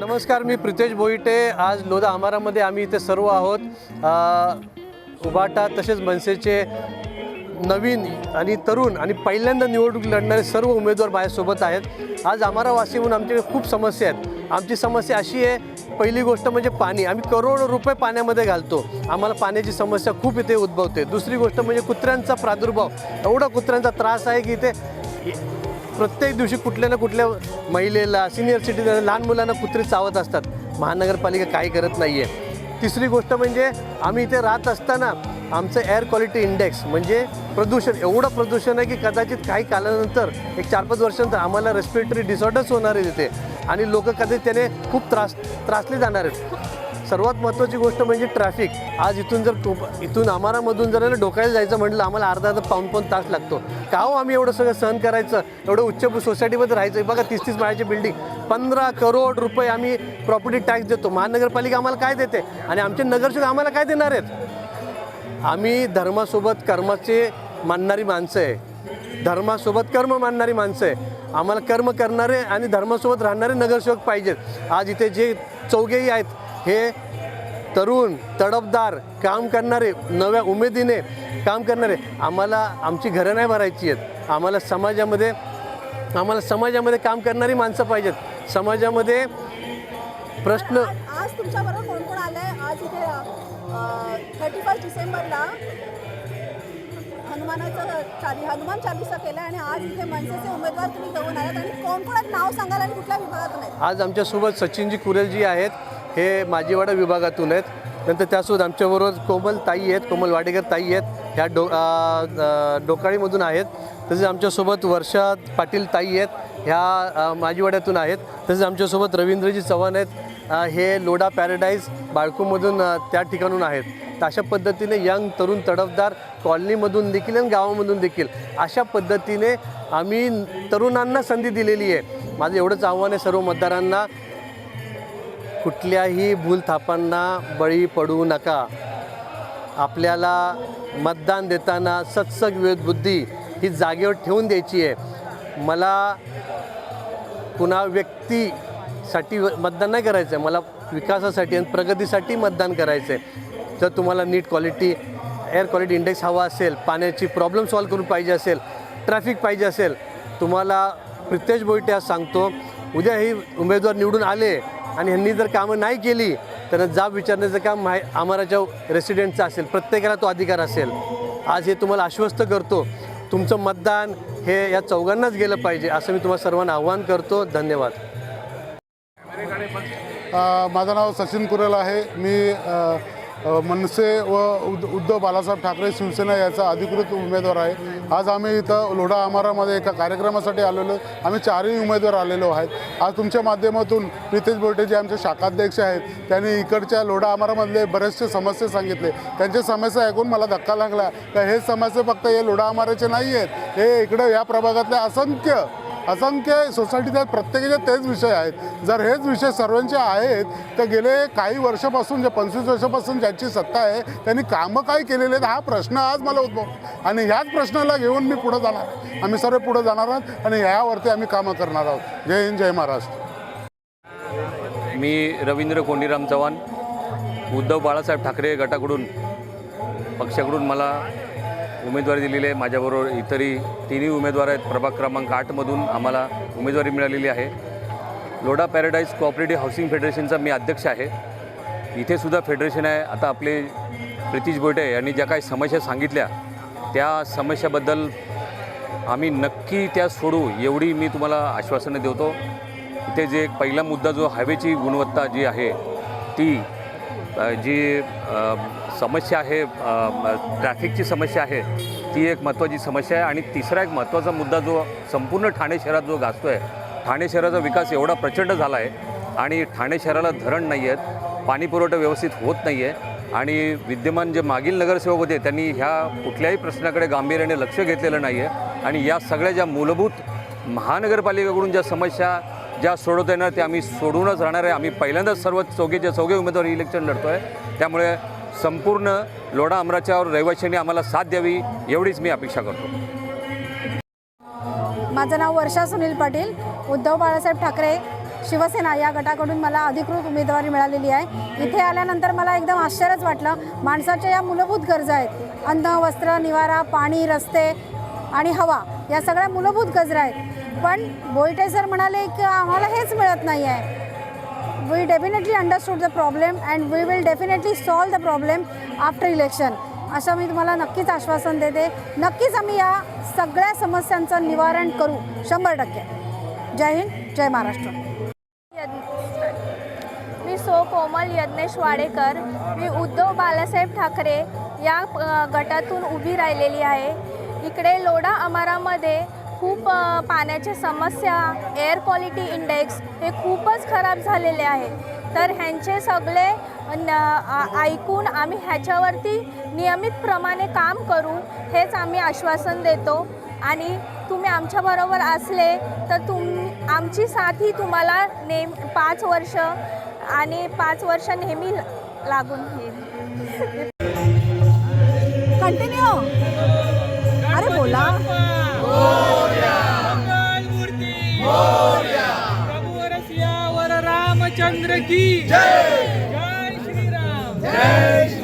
नमस्कार मी प्रितेश बोईटे. आज लोधा आमारामध्ये आम्ही इथे सर्व आहोत. उबाटा उभाटा तसेच मनसेचे नवीन आणि तरुण आणि पहिल्यांदा निवडणूक लढणारे सर्व उमेदवार माझ्यासोबत आहेत. आज आम्हाला म्हणून आमच्याकडे खूप समस्या आहेत. आमची समस्या अशी आहे पहिली गोष्ट म्हणजे पाणी. आम्ही करोड रुपये पाण्यामध्ये घालतो. आम्हाला पाण्याची समस्या खूप इथे उद्भवते. दुसरी गोष्ट म्हणजे कुत्र्यांचा प्रादुर्भाव. एवढा कुत्र्यांचा त्रास आहे की इथे प्रत्येक दिवशी कुठल्या ना कुठल्या महिलेला सिनियर सिटीजन लहान मुलांना कुत्रे चावत असतात. महानगरपालिका काही करत नाही आहे तिसरी गोष्ट म्हणजे आम्ही इथे राहत असताना आमचं एअर क्वालिटी इंडेक्स म्हणजे प्रदूषण एवढं प्रदूषण आहे की कदाचित काही कालानंतर एक चार पाच वर्षानंतर आम्हाला रेस्पिरेटरी डिसऑर्डर्स होणार आहे तिथे आणि लोक कदाचित त्याने खूप त्रास त्रासले जाणार आहेत. सर्वात महत्त्वाची गोष्ट म्हणजे ट्रॅफिक. आज इथून जर टोप इथून आमारामधून जर डोक्याला डोकायला जायचं म्हटलं आम्हाला अर्धा अर्धा पाऊन पाऊन तास लागतो. का हो आम्ही एवढं सगळं सहन करायचं? एवढं उच्च सोसायटीमध्ये राहायचं. बघा तीस तीस माळ्याची बिल्डिंग पंधरा करोड रुपये आम्ही प्रॉपर्टी टॅक्स देतो. महानगरपालिका आम्हाला काय देते? आणि आमचे नगरसेवक आम्हाला काय देणार आहेत? आम्ही धर्मासोबत कर्माचे मानणारी माणसं आहे. धर्मासोबत कर्म मानणारी माणसं आहे. आम्हाला कर्म करणारे आणि धर्मासोबत राहणारे नगरसेवक पाहिजेत. आज इथे जे चौघेही आहेत हे तरुण तडफदार काम करणारे नव्या उमेदीने काम करणारे आम्हाला आमची घरं नाही भरायची आहेत. आम्हाला समाजामध्ये आम्हाला समाजामध्ये काम करणारी माणसं पाहिजेत. समाजामध्ये प्रश्न आज तुमच्याबरोबर कोण कोण आलंय? आज इथे थर्टी फर्स्ट डिसेंबरला हनुमानाचं चाली हनुमान चालिसा केलं आणि आज इथे मनसेचे उमेदवार तुम्ही घेऊन आलात. आणि कोण नाव सांगाल आणि कुठल्या विभागातून आज आमच्यासोबत सचिनजी कुरेलजी आहेत. हे माझीवाडा विभागातून आहेत. नंतर त्यासोबत आमच्याबरोबर कोमल ताई आहेत कोमल वाडेकर ताई आहेत. ह्या डो डोकाळीमधून आहेत. तसेच आमच्यासोबत वर्षा पाटील ताई आहेत. ह्या माजीवाड्यातून आहेत. तसेच आमच्यासोबत रवींद्रजी चव्हाण आहेत. हे लोडा पॅराडाईज बाळकूमधून त्या ठिकाणून आहेत. तर अशा पद्धतीने यंग तरुण तडफदार कॉलनीमधून देखील आणि गावामधून देखील अशा पद्धतीने आम्ही तरुणांना संधी दिलेली आहे. माझं एवढंच आव्हान आहे सर्व मतदारांना. कुठल्याही भूलथापांना बळी पडू नका. आपल्याला मतदान देताना सत्सग विवेक बुद्धी ही जागेवर ठेवून द्यायची आहे. मला पुन्हा व्यक्तीसाठी व- मतदान नाही करायचं आहे मला विकासासाठी आणि प्रगतीसाठी मतदान करायचं आहे जर तुम्हाला नीट क्वालिटी एअर क्वालिटी इंडेक्स हवा असेल पाण्याची प्रॉब्लेम सॉल्व्ह करून पाहिजे असेल ट्रॅफिक पाहिजे असेल तुम्हाला प्रितेश बोईटे आज सांगतो उद्याही उमेदवार निवडून आले आणि ह्यांनी जर कामं नाही केली तर जाब विचारण्याचं काम माय आम्हाराच्या रेसिडेंटचं असेल प्रत्येकाला तो अधिकार असेल. आज हे तुम्हाला आश्वस्त करतो तुमचं मतदान हे या चौघांनाच गेलं पाहिजे असं मी तुम्हाला सर्वांना आव्हान करतो. धन्यवाद. माझं नाव सचिन कुरेल आहे. मी मनसे व उद उद्धव बालासाहेब ठाकरे शिवसेना याचा अधिकृत उमेदवार आहे. आज आम्ही इथं लोढा आमारामध्ये एका कार्यक्रमासाठी आलेलो. आम्ही चारही उमेदवार आलेलो आहेत. आज तुमच्या माध्यमातून प्रितेश बोलटे जे आमचे शाखाध्यक्ष आहेत त्यांनी इकडच्या लोढा आमारामधले बरेचसे समस्या सांगितले. त्यांच्या समस्या ऐकून मला धक्का लागला. का हे समस्या फक्त हे लोढा आमाराचे नाही आहेत हे इकडं या प्रभागातले असंख्य असंख्य सोसायटीत प्रत्येकाचे तेच विषय आहेत. जर हेच विषय सर्वांचे आहेत तर गेले काही वर्षापासून जे पंचवीस वर्षापासून ज्यांची सत्ता आहे त्यांनी कामं काय केलेले आहेत हा प्रश्न आज मला उद्भव. आणि ह्याच प्रश्नाला घेऊन मी पुढे जाणार आम्ही सर्व पुढे जाणार आहोत आणि ह्यावरती आम्ही कामं करणार आहोत. जय हिंद जय महाराष्ट्र. मी रवींद्र कोंडीराम चव्हाण उद्धव बाळासाहेब ठाकरे गटाकडून पक्षाकडून मला उमेदवारी दिलेली आहे. माझ्याबरोबर इतरही तिन्ही उमेदवार आहेत. प्रभाग क्रमांक आठमधून आम्हाला उमेदवारी मिळालेली आहे. लोढा पॅराडाईज कोऑपरेटिव्ह हाऊसिंग फेडरेशनचा मी अध्यक्ष आहे. इथे सुद्धा फेडरेशन आहे. आता आपले प्रितीश बोयटे यांनी ज्या काही समस्या सांगितल्या त्या समस्याबद्दल आम्ही नक्की त्या सोडू एवढी मी तुम्हाला आश्वासनं देतो. इथे जे एक पहिला मुद्दा जो हायवेची गुणवत्ता जी आहे ती जी समस्या आहे ट्रॅफिकची समस्या आहे ती एक महत्त्वाची समस्या आहे. आणि तिसरा एक महत्त्वाचा मुद्दा जो संपूर्ण ठाणे शहरात जो गाजतो आहे ठाणे शहराचा विकास एवढा प्रचंड झाला आहे आणि ठाणे शहराला धरण नाही आहेत पाणीपुरवठा व्यवस्थित होत नाही आहे आणि विद्यमान जे मागील नगरसेवक होते त्यांनी ह्या कुठल्याही प्रश्नाकडे गांभीर्याने लक्ष घेतलेलं नाही आहे आणि या सगळ्या ज्या मूलभूत महानगरपालिकेकडून ज्या समस्या ज्या सोडवता येणार त्या आम्ही सोडूनच राहणार आहे. आम्ही पहिल्यांदाच सर्व चौघेच्या चौघे उमेदवार इलेक्शन लढतो आहे त्यामुळे संपूर्ण लोढा अमराच्यावर रहिवाशांनी आम्हाला साथ द्यावी एवढीच मी अपेक्षा करतो. माझं नाव वर्षा सुनील पाटील. उद्धव बाळासाहेब ठाकरे शिवसेना या गटाकडून मला अधिकृत उमेदवारी मिळालेली आहे. इथे आल्यानंतर मला एकदम आश्चर्यच वाटलं. माणसाच्या या मूलभूत गरजा आहेत. अन्न वस्त्र निवारा पाणी रस्ते आणि हवा या सगळ्या मूलभूत गरजा आहेत. पण बोलटे सर म्हणाले की आम्हाला हेच मिळत नाही आहे we definitely understood the problem and we will definitely solve the problem after election. असं मी तुम्हाला नक्कीच आश्वासन देते. नक्कीच आम्ही या सगळ्या समस्यांचं निवारण करू. शंभर टक्के. जय हिंद जय महाराष्ट्र. यज्ञ- मी सो कोमल यज्ञेश वाडेकर. मी उद्धव बाळासाहेब ठाकरे या गटातून उभी राहिलेली आहे. इकडे लोढा अमारामध्ये खूप पाण्याच्या समस्या एअर क्वालिटी इंडेक्स हे खूपच खराब झालेले आहे. तर ह्यांचे सगळे न ऐकून आम्ही ह्याच्यावरती नियमितप्रमाणे काम करू हेच आम्ही आश्वासन देतो. आणि तुम्ही आमच्याबरोबर असले तर तुम आमची साथ ही तुम्हाला नेम पाच वर्ष आणि पाच वर्ष नेहमी लागून येईल. कंटिन्यू अरे बोला. की जय! जय श्रीराम! जय